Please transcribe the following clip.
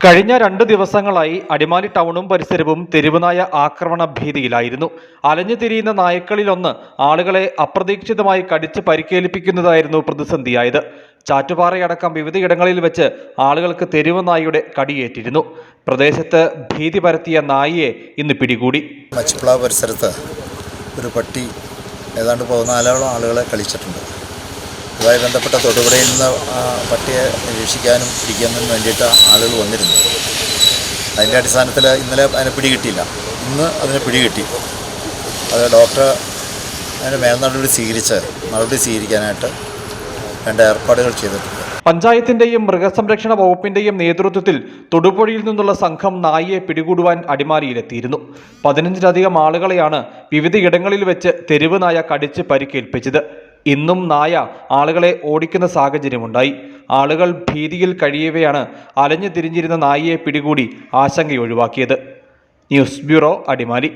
കഴിഞ്ഞ രണ്ട് ദിവസങ്ങളായി അടിമാലി ടൗണും പരിസരവും തെരുവുനായ ആക്രമണ ഭീതിയിലായിരുന്നു. അലഞ്ഞു തിരിയുന്ന നായ്ക്കളിലൊന്ന് ആളുകളെ അപ്രതീക്ഷിതമായി കടിച്ച് പരിക്കേൽപ്പിക്കുന്നതായിരുന്നു പ്രതിസന്ധിയായത്. ചാറ്റുപാറയടക്കം വിവിധയിടങ്ങളിൽ വെച്ച് ആളുകൾക്ക് തെരുവ് നായയുടെ കടിയേറ്റിരുന്നു. പ്രദേശത്ത് ഭീതി പരത്തിയ നായിയെ ഇന്ന് പിടികൂടി. പരിസരത്ത് ഒരു പട്ടി ഏതാണ്ട് പതിനാലോളം ആളുകളെ കളിച്ചിട്ടുണ്ട്. ഇതുമായി ബന്ധപ്പെട്ട തൊടുപുഴയിൽ നിന്ന് പട്ടിയെ നിരീക്ഷിക്കാനും പിടിക്കാനും വേണ്ടിയിട്ട് ആളുകൾ വന്നിരുന്നു. അതിന്റെ അടിസ്ഥാനത്തിൽ ഇന്നലെ അതിനെ പിടികിട്ടിയില്ല. ഇന്ന് അതിനെ പിടികിട്ടി. അത് ഡോക്ടർ അതിന്റെ മേൽനടപടി സ്വീകരിച്ച് നടപടി സ്വീകരിക്കാനായിട്ട് വേണ്ട ഏർപ്പാടുകൾ ചെയ്തിട്ടുണ്ട്. പഞ്ചായത്തിന്റെയും മൃഗസംരക്ഷണ വകുപ്പിന്റെയും നേതൃത്വത്തിൽ തൊടുപുഴയിൽ നിന്നുള്ള സംഘം നായയെ പിടികൂടുവാൻ അടിമാലിയിലെത്തിയിരുന്നു. പതിനഞ്ചിലധികം ആളുകളെയാണ് വിവിധയിടങ്ങളിൽ വെച്ച് തെരുവ് നായ കടിച്ച് പരിക്കേൽപ്പിച്ചത്. ഇന്നും നായ ആളുകളെ ഓടിക്കുന്ന സാഹചര്യമുണ്ടായി. ആളുകൾ ഭീതിയിൽ കഴിയവെയാണ് അലഞ്ഞു തിരിഞ്ഞിരുന്ന നായയെ പിടികൂടി ആശങ്കയൊഴിവാക്കിയത്. News bureau Adimali.